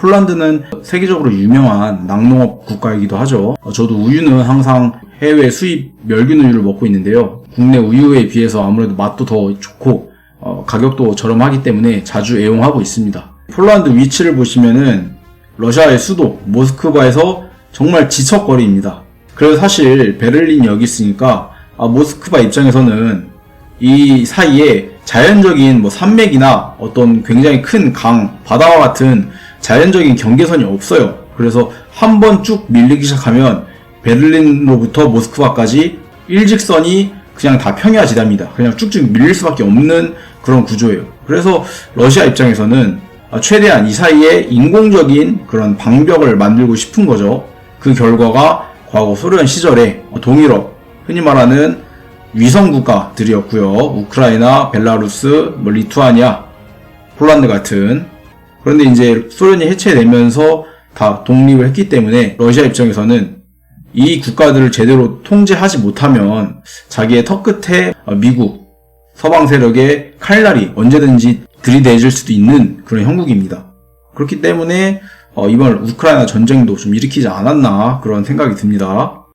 폴란드는 세계적으로 유명한 낙농업 국가이기도 하죠. 어, 저도 우유는 항상 해외 수입 멸균 우유를 먹고 있는데요. 국내 우유에 비해서 아무래도 맛도 더 좋고 어, 가격도 저렴하기 때문에 자주 애용하고 있습니다. 폴란드 위치를 보시면은 러시아의 수도 모스크바에서 정말 지척거리입니다. 그래서 사실 베를린이 여기 있으니까 아, 모스크바 입장에서는 이 사이에 자연적인 뭐 산맥이나 어떤 굉장히 큰 강, 바다와 같은 자연적인 경계선이 없어요. 그래서 한 번 쭉 밀리기 시작하면 베를린로부터 모스크바까지 일직선이 그냥 다 평야지대입니다. 그냥 쭉쭉 밀릴 수밖에 없는 그런 구조예요. 그래서 러시아 입장에서는 아, 최대한 이 사이에 인공적인 그런 방벽을 만들고 싶은 거죠. 그 결과가 과거 소련 시절에 동유럽, 흔히 말하는 위성 국가들이었고요. 우크라이나, 벨라루스, 뭐 리투아니아, 폴란드 같은 그런데 이제 소련이 해체되면서 다 독립을 했기 때문에 러시아 입장에서는 이 국가들을 제대로 통제하지 못하면 자기의 턱 끝에 미국, 서방 세력의 칼날이 언제든지 들이대질 수도 있는 그런 형국입니다. 그렇기 때문에 어, 이번 우크라이나 전쟁도 좀 일으키지 않았나 그런 생각이 듭니다.